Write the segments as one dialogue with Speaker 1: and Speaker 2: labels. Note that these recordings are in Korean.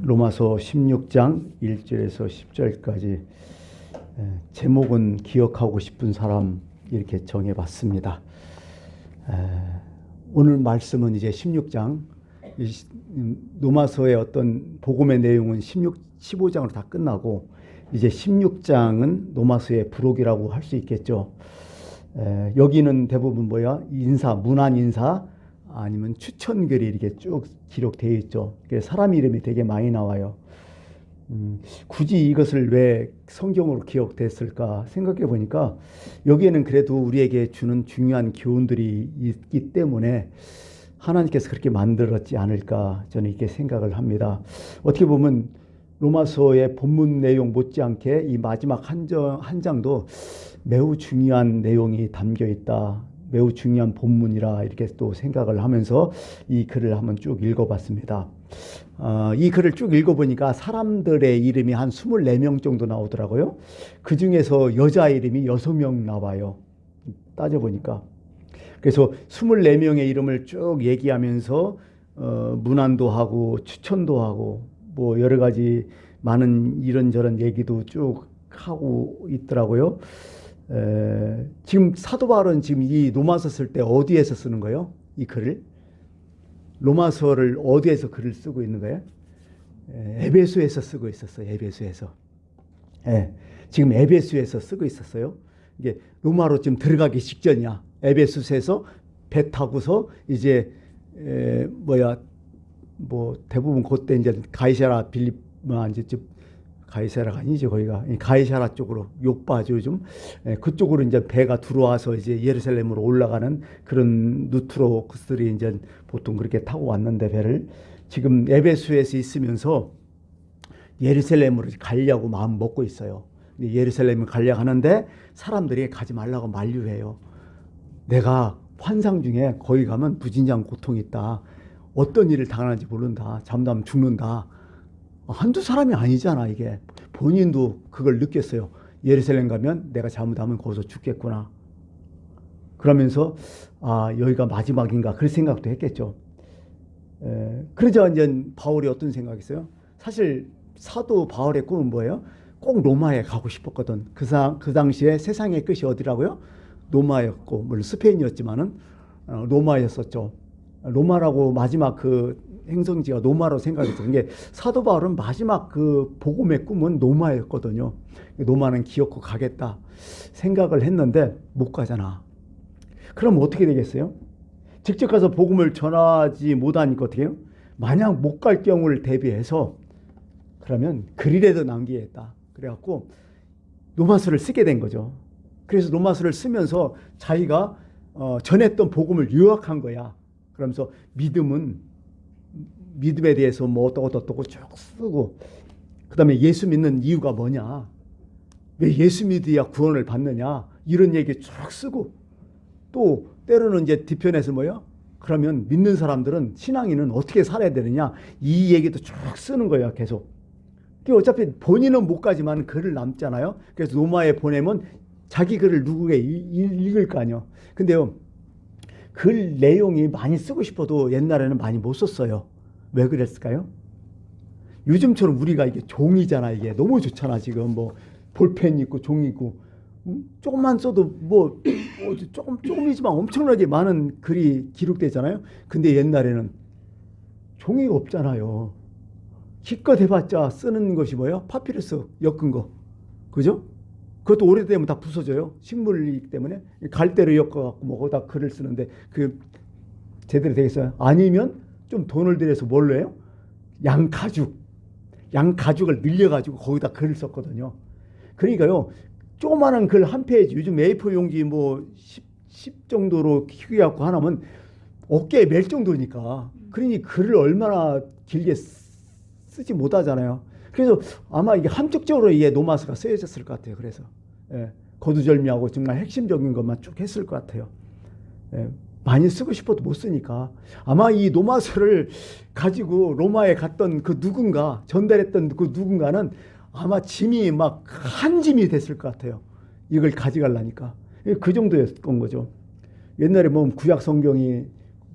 Speaker 1: 로마서 16장 1절에서 10절까지 제목은 기억하고 싶은 사람 이렇게 정해봤습니다. 에, 오늘 말씀은 이제 16장 이 시- 음, 로마서의 어떤 복음의 내용은 16, 15장으로 다 끝나고 이제 16장은 로마서의 부록이라고 할 수 있겠죠. 에, 여기는 대부분 뭐야 인사 문안 인사 아니면 추천 글이 이렇게 쭉 기록되어 있죠. 사람 이름이 되게 많이 나와요. 음, 굳이 이것을 왜 성경으로 기억됐을까 생각해 보니까 여기에는 그래도 우리에게 주는 중요한 교훈들이 있기 때문에 하나님께서 그렇게 만들었지 않을까 저는 이렇게 생각을 합니다. 어떻게 보면 로마서의 본문 내용 못지않게 이 마지막 한, 장, 한 장도 매우 중요한 내용이 담겨 있다. 매우 중요한 본문이라 이렇게 또 생각을 하면서 이 글을 한번 쭉 읽어봤습니다. 어, 이 글을 쭉 읽어보니까 사람들의 이름이 한 24명 정도 나오더라고요. 그 중에서 여자 이름이 6명 나와요. 따져보니까. 그래서 24명의 이름을 쭉 얘기하면서 어, 문안도 하고 추천도 하고 뭐 여러 가지 많은 이런저런 얘기도 쭉 하고 있더라고요. 에, 지금 사도 바울은 지금 이 로마서 쓸 때 어디에서 쓰는 거예요? 이 글을? 로마서를 어디에서 글을 쓰고 있는 거예요? 에, 에베소에서 쓰고 있었어요. 에베소에서. 예, 지금 에베소에서 쓰고 있었어요. 이게 로마로 지금 들어가기 직전이야. 에베소에서 배 타고서 이제 에, 뭐야 뭐 대부분 그때 이제 가이사라 빌립 뭐 이제 좀 가이사라가 아니죠 거기가 가이사라 쪽으로 요바죠 좀 에, 그쪽으로 이제 배가 들어와서 이제 예루살렘으로 올라가는 그런 누트로크스들이 이제 보통 그렇게 타고 왔는데 배를 지금 에베소에서 있으면서 예루살렘으로 가려고 마음 먹고 있어요. 예루살렘을 가려고 하는데 사람들이 가지 말라고 만류해요. 내가 환상 중에 거기 가면 부진장 고통이 있다. 어떤 일을 당하는지 모른다. 잠담 죽는다. 한두 사람이 아니잖아 이게. 본인도 그걸 느꼈어요. 예루살렘 가면 내가 잘못하면 거기서 죽겠구나. 그러면서 아 여기가 마지막인가 그런 생각도 했겠죠. 에, 그러자 이제 바울이 어떤 생각이었어요? 사실 사도 바울의 꿈은 뭐예요? 꼭 로마에 가고 싶었거든. 그, 상, 그 당시에 세상의 끝이 어디라고요? 로마였고, 물론 스페인이었지만은 어, 로마였었죠. 로마라고 마지막 그 행성지가 로마로 생각했죠. 이게 사도 바울은 마지막 그 복음의 꿈은 로마였거든요. 로마는 기어코 가겠다 생각을 했는데 못 가잖아. 그럼 어떻게 되겠어요? 직접 가서 복음을 전하지 못하니까 어떻게 해요? 만약 못 갈 경우를 대비해서 그러면 글이라도 남기겠다. 그래갖고 로마서를 쓰게 된 거죠. 그래서 로마서를 쓰면서 자기가 어, 전했던 복음을 요약한 거야. 그러면서 믿음은 믿음에 대해서 뭐 어떠고 어떠고 쭉 쓰고 그 다음에 예수 믿는 이유가 뭐냐? 왜 예수 믿어야 구원을 받느냐? 이런 얘기 쭉 쓰고 또 때로는 이제 뒤편에서 뭐요? 그러면 믿는 사람들은 신앙인은 어떻게 살아야 되느냐? 이 얘기도 쭉 쓰는 거예요, 계속. 그 어차피 본인은 못 가지만 글을 남잖아요. 그래서 로마에 보내면 자기 글을 누구에게 읽- 읽을 거 아니요. 근데요, 글 내용이 많이 쓰고 싶어도 옛날에는 많이 못 썼어요. 왜 그랬을까요? 요즘처럼 우리가 이게 종이잖아, 이게. 너무 좋잖아, 지금. 뭐, 볼펜 있고, 종이 있고. 음? 조금만 써도 뭐, 뭐 조금, 조금이지만 엄청나게 많은 글이 기록되잖아요. 근데 옛날에는 종이가 없잖아요. 기껏 해봤자 쓰는 것이 뭐예요? 파피루스 엮은 거. 그죠? 그것도 오래되면 다 부서져요. 식물이기 때문에. 갈대로 엮어갖고 뭐 거기다 글을 쓰는데 그 제대로 되겠어요? 아니면 좀 돈을 들여서 뭘로 해요? 양가죽. 양가죽을 늘려가지고 거기다 글을 썼거든요. 그러니까요. 조그마한 글 한 페이지, 요즘 A4 용지 뭐 10, 10 정도로 키우갖고 하나면 어깨에 멜 정도니까. 그러니 글을 얼마나 길게 쓰- 쓰지 못하잖아요. 그래서 아마 이게 함축적으로 이게 노마스가 쓰여졌을 것 같아요. 그래서 예, 거두절미하고 정말 핵심적인 것만 쭉 했을 것 같아요. 예, 많이 쓰고 싶어도 못 쓰니까 아마 이 노마스를 가지고 로마에 갔던 그 누군가 전달했던 그 누군가는 아마 짐이 막 한 짐이 됐을 것 같아요. 이걸 가져가려니까 그 정도였던 거죠. 옛날에 뭐 구약 성경이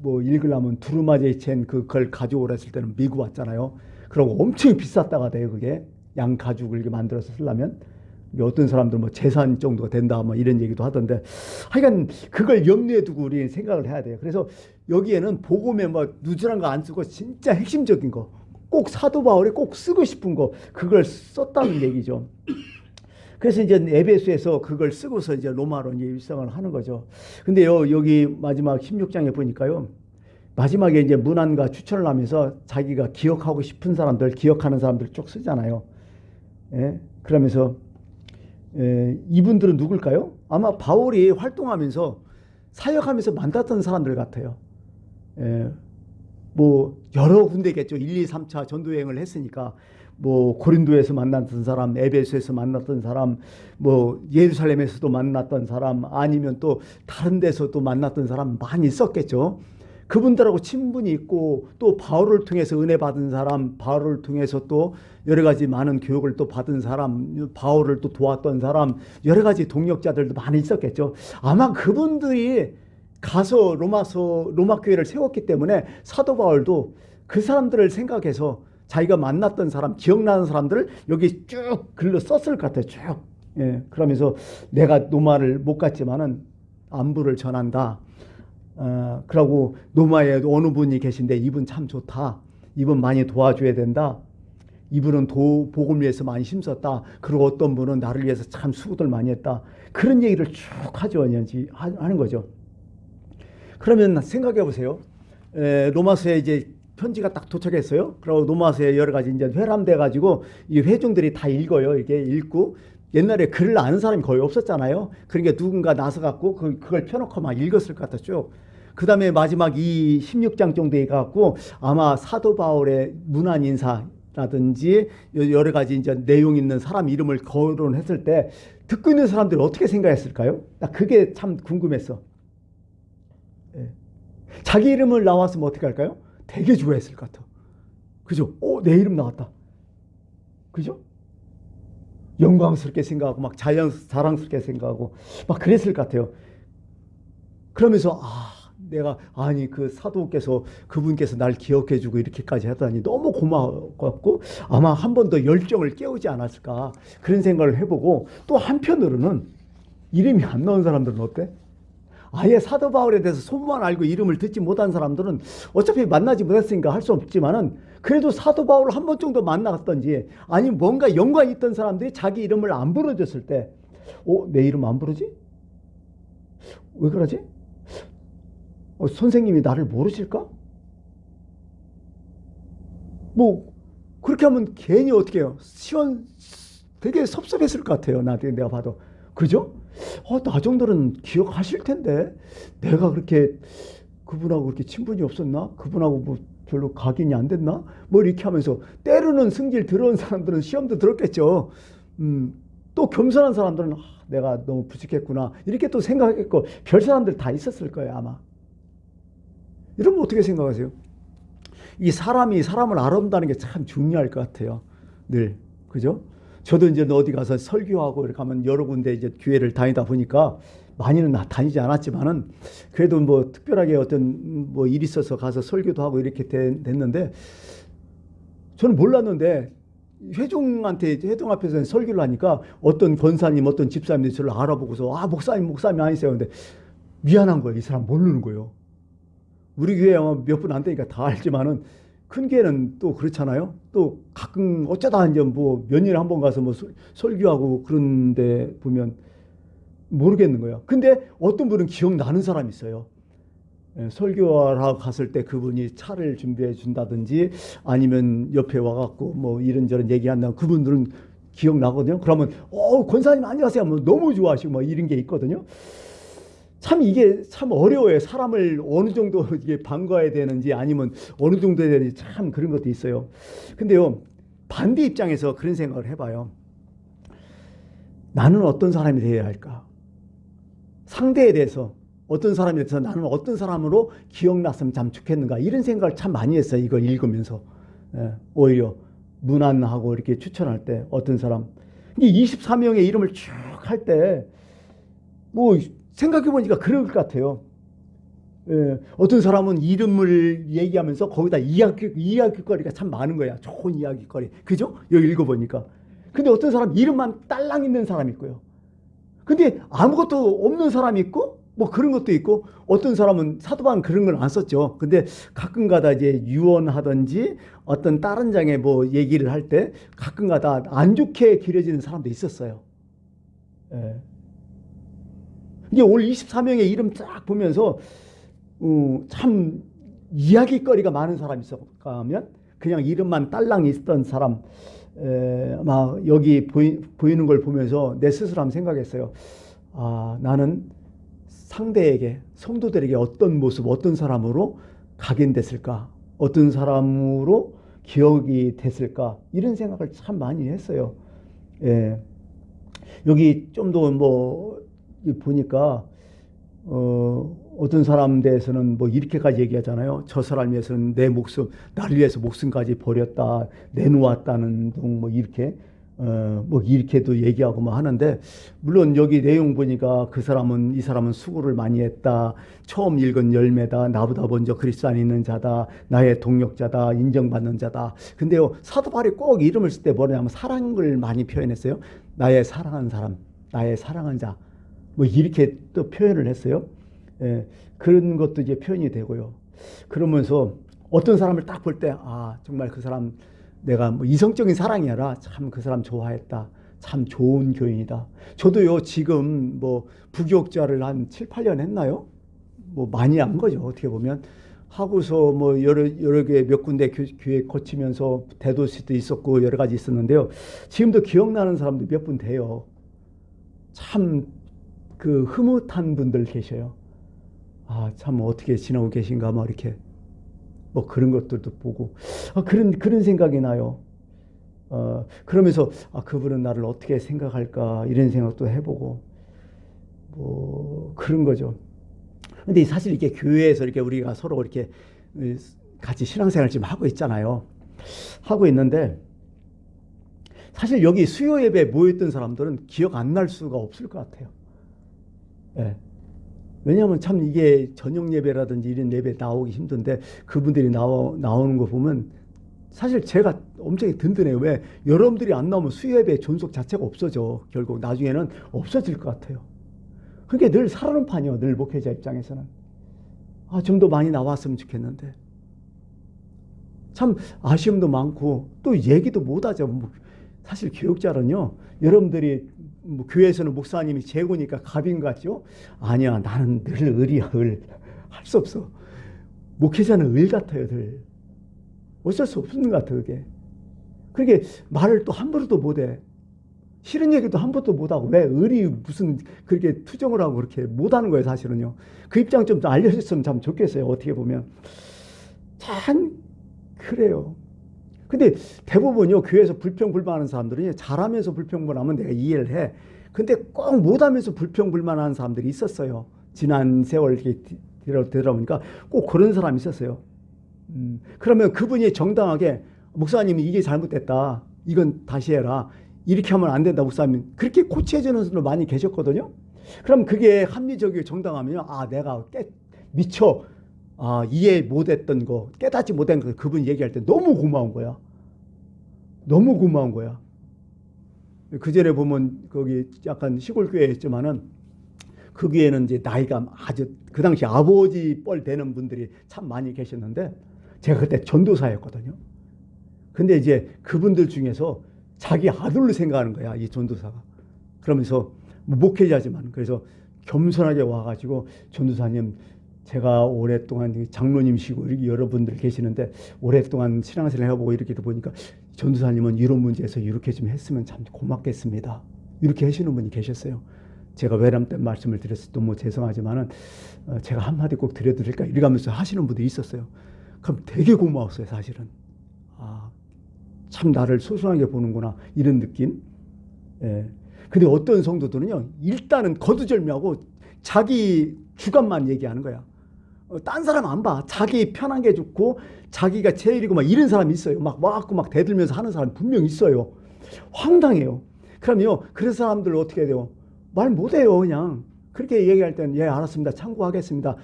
Speaker 1: 뭐 읽으려면 두루마지에 잰 그걸 가져오라 했을 때는 미국 왔잖아요. 그리고 엄청 비쌌다가 돼요 그게 양 가죽을 이렇게 만들어서 쓰려면 어떤 사람들 뭐 재산 정도가 된다 뭐 이런 얘기도 하던데 하여간 그걸 염두에 두고 우리 생각을 해야 돼요. 그래서 여기에는 복음에 뭐 누즈란 거 안 쓰고 진짜 핵심적인 거 꼭 사도 바울이 꼭 쓰고 싶은 거 그걸 썼다는 얘기죠. 그래서 이제 에베소에서 그걸 쓰고서 이제 로마로 이제 일성을 하는 거죠. 근데 요 여기 마지막 16장에 보니까요. 마지막에 이제 문안과 추천을 하면서 자기가 기억하고 싶은 사람들, 기억하는 사람들 쭉 쓰잖아요. 예? 그러면서 에, 이분들은 누굴까요? 아마 바울이 활동하면서 사역하면서 만났던 사람들 같아요. 에, 뭐 여러 군데겠죠. 1, 2, 3차 전도 여행을 했으니까 뭐 고린도에서 만났던 사람, 에베소에서 만났던 사람, 뭐 예루살렘에서도 만났던 사람, 아니면 또 다른 데서도 만났던 사람 많이 있었겠죠. 그분들하고 친분이 있고 또 바울을 통해서 은혜 받은 사람, 바울을 통해서 또 여러 가지 많은 교육을 또 받은 사람, 바울을 또 도왔던 사람, 여러 가지 동력자들도 많이 있었겠죠. 아마 그분들이 가서 로마서 로마 교회를 세웠기 때문에 사도 바울도 그 사람들을 생각해서 자기가 만났던 사람, 기억나는 사람들을 여기 쭉 글로 썼을 것 같아요. 쭉. 예. 그러면서 내가 노마를 못 갔지만은 안부를 전한다. 어, 그러고 노마에 어느 분이 계신데 이분 참 좋다. 이분 많이 도와줘야 된다. 이분은 도, 복음 위해서 많이 힘썼다. 그리고 어떤 분은 나를 위해서 참 수고들 많이 했다. 그런 얘기를 쭉 하죠. 하는 거죠. 그러면 생각해 보세요. 에, 로마서에 이제 편지가 딱 도착했어요. 그리고 로마서에 여러 가지 이제 회람돼 가지고 이 회중들이 다 읽어요. 이게 읽고 옛날에 글을 아는 사람이 거의 없었잖아요. 그러니까 누군가 나서 갖고 그, 그걸 펴놓고 막 읽었을 것 같았죠. 그 다음에 마지막 이 16장 정도에 갖고 아마 사도 바울의 문안 인사 라든지 여러 가지 이제 내용 있는 사람 이름을 거론했을 때 듣고 있는 사람들이 어떻게 생각했을까요? 나 그게 참 궁금했어. 예. 자기 이름을 나왔으면 어떻게 할까요? 되게 좋아했을 것 같아. 그죠? 오, 내 이름 나왔다. 그죠? 영광스럽게 생각하고 막 자연 자랑스럽게 생각하고 막 그랬을 것 같아요. 그러면서 아 내가 아니 그 사도께서 그분께서 날 기억해주고 이렇게까지 하다니 너무 고마웠고 아마 한 번 더 열정을 깨우지 않았을까 그런 생각을 해보고 또 한편으로는 이름이 안 나온 사람들은 어때? 아예 사도 바울에 대해서 소문만 알고 이름을 듣지 못한 사람들은 어차피 만나지 못했으니까 할 수 없지만은 그래도 사도 바울을 한 번 정도 만났던지 아니면 뭔가 연관이 있던 사람들이 자기 이름을 안 불러줬을 때, 어, 내 이름 안 부르지? 왜 그러지? 어, 선생님이 나를 모르실까? 뭐 그렇게 하면 괜히 어떻게 해요? 시원 되게 섭섭했을 것 같아요. 나한테 내가 봐도 그죠? 어, 나 정도는 기억하실 텐데 내가 그렇게 그분하고 그렇게 친분이 없었나? 그분하고 뭐 별로 각인이 안 됐나? 뭐 이렇게 하면서 때로는 승질 들어온 사람들은 시험도 들었겠죠. 음, 또 겸손한 사람들은 아, 내가 너무 부족했구나 이렇게 또 생각했고 별 사람들 다 있었을 거예요 아마. 여러분 어떻게 생각하세요? 이 사람이 사람을 알아본다는 게 참 중요할 것 같아요. 늘 그죠? 저도 이제 어디 가서 설교하고 이렇게 하면 여러 군데 이제 교회를 다니다 보니까 많이는 다니지 않았지만은 그래도 뭐 특별하게 어떤 뭐 일 있어서 가서 설교도 하고 이렇게 됐는데 저는 몰랐는데 회중한테 회중 앞에서 설교를 하니까 어떤 권사님 어떤 집사님들이 저를 알아보고서 아 목사님 목사님 아니세요. 근데 미안한 거예요. 이 사람 모르는 거예요. 우리 교회 아마 몇 분 안 되니까 다 알지만은 큰 교회는 또 그렇잖아요. 또 가끔 어쩌다 이제 뭐몇 년에 한 번 가서 뭐 설교하고 그런데 보면 모르겠는 거예요. 근데 어떤 분은 기억나는 사람이 있어요. 예, 설교하러 갔을 때 그분이 차를 준비해 준다든지 아니면 옆에 와갖고 뭐 이런저런 얘기한다면 그분들은 기억나거든요. 그러면 어 권사님 안녕하세요. 뭐 너무 좋아하시고 뭐 이런 게 있거든요. 참 이게 참 어려워요. 사람을 어느 정도 이게 반가워야 되는지 아니면 어느 정도 해야 되는지 참 그런 것도 있어요. 근데요, 반대 입장에서 그런 생각을 해봐요. 나는 어떤 사람이 되어야 할까? 상대에 대해서 어떤 사람에 대해서 나는 어떤 사람으로 기억났으면 참 좋겠는가? 이런 생각을 참 많이 했어요. 이걸 읽으면서. 예, 오히려 문안하고 이렇게 추천할 때 어떤 사람. 24명의 이름을 쭉 할 때, 뭐, 생각해 보니까 그럴 것 같아요. 예, 어떤 사람은 이름을 얘기하면서 거기다 이야기, 이야기거리가 참 많은 거야. 좋은 이야기거리. 그죠? 여기 읽어보니까. 근데 어떤 사람 이름만 딸랑 있는 사람이 있고요. 근데 아무것도 없는 사람이 있고, 뭐 그런 것도 있고, 어떤 사람은 사도반 그런 걸 안 썼죠. 근데 가끔 가다 이제 유언하든지 어떤 다른 장에 뭐 얘기를 할 때 가끔 가다 안 좋게 길어지는 사람도 있었어요. 예. 이게 올 24명의 이름 쫙 보면서 어, 참 이야기거리가 많은 사람이 있을까 하면 그냥 이름만 딸랑 있었던 사람 에, 막 여기 보이, 보이는 걸 보면서 내 스스로 한번 생각했어요. 아 나는 상대에게 성도들에게 어떤 모습 어떤 사람으로 각인됐을까 어떤 사람으로 기억이 됐을까 이런 생각을 참 많이 했어요. 예. 여기 좀 더 뭐 보니까 어, 어떤 사람 대해서는 뭐 이렇게까지 얘기하잖아요. 저 사람 위해서는 내 목숨, 나를 위해서 목숨까지 버렸다, 내놓았다는 등 뭐 이렇게, 어, 뭐 이렇게도 얘기하고 뭐 하는데, 물론 여기 내용 보니까 그 사람은, 이 사람은 수고를 많이 했다, 처음 읽은 열매다, 나보다 먼저 그리스도 안에 있는 자다, 나의 동력자다, 인정받는 자다. 근데요, 사도 바울이 꼭 이름을 쓸 때 뭐냐면 사랑을 많이 표현했어요. 나의 사랑하는 사람, 나의 사랑한 자. 뭐 이렇게 또 표현을 했어요. 예, 그런 것도 이제 표현이 되고요. 그러면서 어떤 사람을 딱 볼 때, 아, 정말 그 사람 내가 뭐 이성적인 사랑이 아니라 참 그 사람 좋아했다. 참 좋은 교인이다. 저도요, 지금 뭐 부교육자를 한 7, 8년 했나요? 뭐 많이 한 거죠. 어떻게 보면. 하고서 뭐 여러, 여러 개 몇 군데 교, 교회 거치면서 대도시도 있었고 여러 가지 있었는데요. 지금도 기억나는 사람도 몇 분 돼요. 참 그 흐뭇한 분들 계셔요. 아, 참 어떻게 지나고 계신가 막 이렇게 뭐 그런 것들도 보고 아, 그런 그런 생각이 나요. 어, 그러면서 아, 그분은 나를 어떻게 생각할까 이런 생각도 해보고 뭐 그런 거죠. 근데 사실 이렇게 교회에서 이렇게 우리가 서로 이렇게 같이 신앙생활 지금 하고 있잖아요. 하고 있는데 사실 여기 수요 예배에 모였던 사람들은 기억 안 날 수가 없을 것 같아요. 예. 왜냐하면 참 이게 저녁 예배라든지 이런 예배 나오기 힘든데 그분들이 나오, 나오는 거 보면 사실 제가 엄청 든든해요. 왜? 여러분들이 안 나오면 수예배 존속 자체가 없어져. 결국 나중에는 없어질 것 같아요. 그게 늘 살아는 판이요. 늘 목회자 입장에서는. 아, 좀 더 많이 나왔으면 좋겠는데. 참 아쉬움도 많고 또 얘기도 못하죠. 뭐 사실 교육자는요. 여러분들이 뭐 교회에서는 목사님이 재고니까 갑인 같죠? 아니야, 나는 늘 을이야, 을. 할 수 없어. 목회자는 을 같아요, 늘. 어쩔 수 없는 것 같아, 그게. 그렇게 말을 또 함부로도 못해. 싫은 얘기도 함부로도 못하고, 왜 을이 무슨 그렇게 투정을 하고 그렇게 못하는 거예요, 사실은요. 그 입장 좀 알려줬으면 참 좋겠어요, 어떻게 보면. 참, 그래요. 근데 대부분요 교회에서 불평불만하는 사람들은 잘하면서 불평불하면 내가 이해를 해. 근데 꼭 못하면서 불평불만하는 사람들이 있었어요. 지난 세월 들어보니까 꼭 그런 사람이 있었어요. 음, 그러면 그분이 정당하게 목사님이 이게 잘못됐다. 이건 다시 해라. 이렇게 하면 안 된다, 목사님. 그렇게 고쳐주는 분들 많이 계셨거든요. 그럼 그게 합리적이고 정당하면요. 아, 내가 깨, 미쳐 아, 이해 못했던 거, 깨닫지 못한 거, 그분 얘기할 때 너무 고마운 거야. 너무 고마운 거야. 그 전에 보면 거기 약간 시골 교회였지만은 그 교회는 이제 나이가 아주 그 당시 아버지 뻘 되는 분들이 참 많이 계셨는데 제가 그때 전도사였거든요. 근데 이제 그분들 중에서 자기 아들로 생각하는 거야, 이 전도사가. 그러면서 뭐 목회자지만 그래서 겸손하게 와가지고 전도사님 제가 오랫동안 장로님시고 여러분들 계시는데 오랫동안 신앙생활 해보고 이렇게 보니까 전도사님은 이런 문제에서 이렇게 좀 했으면 참 고맙겠습니다. 이렇게 하시는 분이 계셨어요. 제가 외람 때 말씀을 드렸을 때뭐 죄송하지만은 어, 제가 한마디 꼭 드려드릴까 이러면서 하시는 분들이 있었어요. 그럼 되게 고마웠어요, 사실은. 아, 참 나를 소중하게 보는구나 이런 느낌. 예. 근데 어떤 성도들은요, 일단은 거두절미하고 자기 주관만 얘기하는 거야. 어, 딴 사람 안 봐. 자기 편한 게 좋고 자기가 제일이고 막 이런 사람이 있어요. 막 와갖고 막 대들면서 하는 사람 분명 있어요. 황당해요. 그럼요. 그런 사람들 어떻게 해야 돼요? 말 못해요. 그냥 그렇게 얘기할 때는 예 알았습니다. 참고하겠습니다.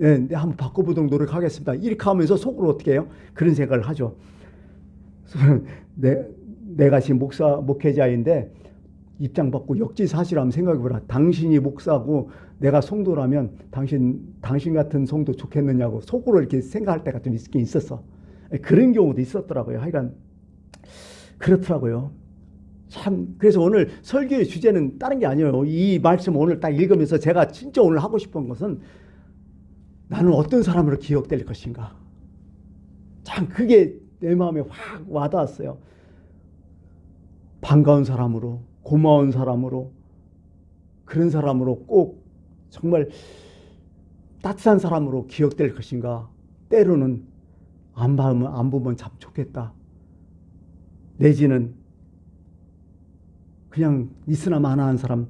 Speaker 1: 예, 네, 한번 바꿔보도록 노력하겠습니다. 이렇게 하면서 속으로 어떻게 해요? 그런 생각을 하죠. 내, 내가 지금 목사, 목회자인데 입장 받고 역지사실하면 생각해보라. 당신이 목사고 내가 성도라면 당신, 당신 같은 성도 좋겠느냐고 속으로 이렇게 생각할 때가 좀 있긴 있었어. 예, 그런 경우도 있었더라고요. 하여간 그렇더라고요. 참 그래서 오늘 설교의 주제는 다른 게 아니에요. 이 말씀 오늘 딱 읽으면서 제가 진짜 오늘 하고 싶은 것은 나는 어떤 사람으로 기억될 것인가. 참 그게 내 마음에 확 와닿았어요. 반가운 사람으로, 고마운 사람으로, 그런 사람으로 꼭 정말 따뜻한 사람으로 기억될 것인가. 때로는 안 보면 안 보면 참 좋겠다. 내지는 그냥 있으나 마나한 사람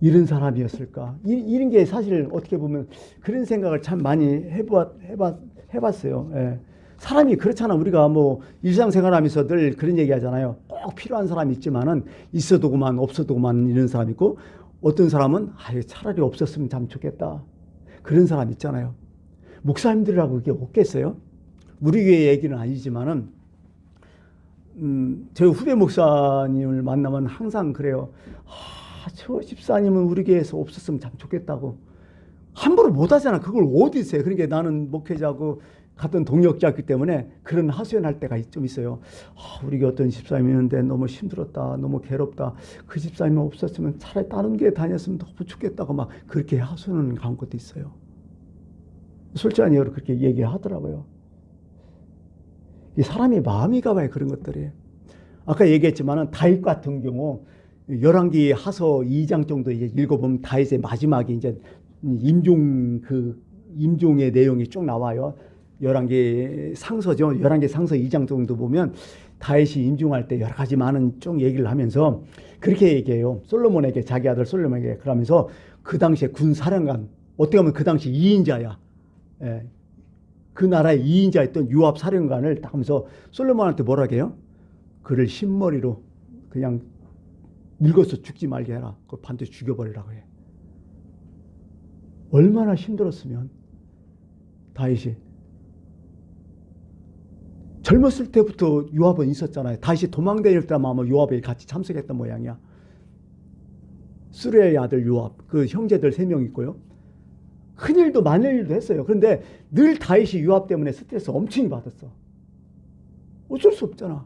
Speaker 1: 이런 사람이었을까? 이, 이런 게 사실 어떻게 보면 그런 생각을 참 많이 해봤, 해봤, 해봤어요. 예. 사람이 그렇잖아. 우리가 뭐 일상생활 하면서 늘 그런 얘기 하잖아요. 꼭 필요한 사람이 있지만은 있어도 그만 없어도 그만 이런 사람 있고 어떤 사람은 아, 차라리 없었으면 참 좋겠다. 그런 사람 있잖아요. 목사님들이라고 그게 없겠어요? 우리 교회 얘기는 아니지만은 음, 저희 후배 목사님을 만나면 항상 그래요. 아, 저 집사님은 우리 교회에서 없었으면 참 좋겠다고. 함부로 못 하잖아. 그걸 어디서 해. 그러니까 나는 목회자고 같은 동역자였기 때문에 그런 하소연할 때가 좀 있어요. 아, 우리 어떤 집사님이 있는데 너무 힘들었다. 너무 괴롭다. 그 집사님이 없었으면 차라리 다른 교회 다녔으면 너무 좋겠다고 막 그렇게 하소연하는 간 것도 있어요. 솔직한 이유로 그렇게 얘기하더라고요. 이 사람이 마음이 가봐야 그런 것들이. 아까 얘기했지만은 다윗 같은 경우 열왕기 하서 2장 정도 이제 읽어보면 다윗의 마지막에 이제 임종 그 임종의 내용이 쭉 나와요. 열왕기 상서죠. 열왕기 상서 2장 정도 보면 다윗이 임종할 때 여러 가지 많은 쭉 얘기를 하면서 그렇게 얘기해요. 솔로몬에게 자기 아들 솔로몬에게 그러면서 그 당시에 군 사령관 어떻게 보면 그 당시 2인자야. 예. 그 나라의 2인자였던 유압 사령관을 딱 하면서 솔로몬한테 뭐라 해요? 그를 흰머리로 그냥 늙어서 죽지 말게 해라. 그걸 반드시 죽여버리라고 해. 얼마나 힘들었으면 다윗이 젊었을 때부터 요압은 있었잖아요. 다윗이 도망다닐 때만 아마 요압이 같이 참석했던 모양이야. 수레의 아들 요압, 그 형제들 세 명 있고요. 큰 일도 많은 일도 했어요. 그런데 늘 다윗이 요압 때문에 스트레스 엄청 받았어. 어쩔 수 없잖아.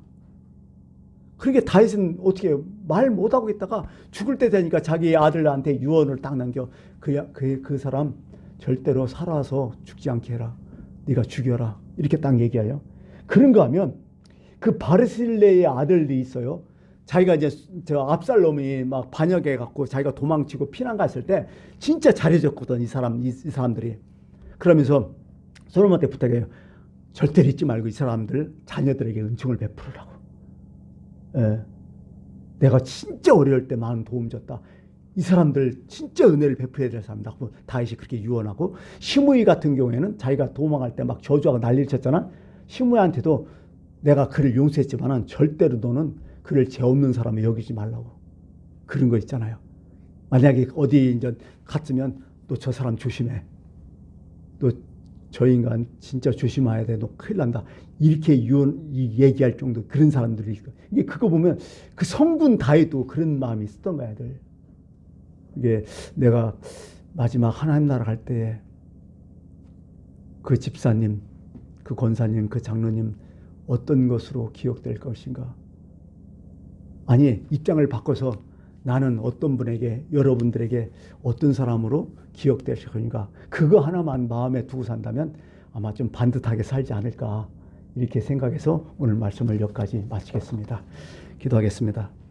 Speaker 1: 그러니까 다윗은 어떻게 말 못하고 있다가 죽을 때 되니까 자기 아들한테 유언을 딱 남겨 그, 그, 그 사람 절대로 살아서 죽지 않게 해라. 네가 죽여라. 이렇게 딱 얘기해요. 그런가 하면 그 바르실레의 아들이 있어요. 자기가 이제 저 압살롬이 막 반역해 갖고 자기가 도망치고 피난 갔을 때 진짜 잘해줬거든 이 사람 이, 이 사람들이 그러면서 솔로몬한테 부탁해요. 절대 잊지 말고 이 사람들 자녀들에게 은총을 베풀으라고. 예. 내가 진짜 어려울 때 많은 도움 줬다. 이 사람들 진짜 은혜를 베풀어야 될 사람이다. 다윗이 그렇게 유언하고 시므이 같은 경우에는 자기가 도망갈 때막 저주하고 난리를 쳤잖아. 시므이한테도 내가 그를 용서했지만은 절대로 너는 그를 죄 없는 사람이 여기지 말라고 그런 거 있잖아요. 만약에 어디 이제 갔으면 너 저 사람 조심해. 너 저 인간 진짜 조심해야 돼. 너 큰일 난다. 이렇게 유언 얘기할 정도 그런 사람들이 있고 이게 그거 보면 그 성군 다에도 그런 마음이 있었던 거야, 들. 이게 내가 마지막 하나님 나라 갈 때에 그 집사님, 그 권사님, 그 장로님 어떤 것으로 기억될 것인가? 아니, 입장을 바꿔서 나는 어떤 분에게, 여러분들에게 어떤 사람으로 기억될 것인가? 그거 하나만 마음에 두고 산다면 아마 좀 반듯하게 살지 않을까? 이렇게 생각해서 오늘 말씀을 여기까지 마치겠습니다. 기도하겠습니다.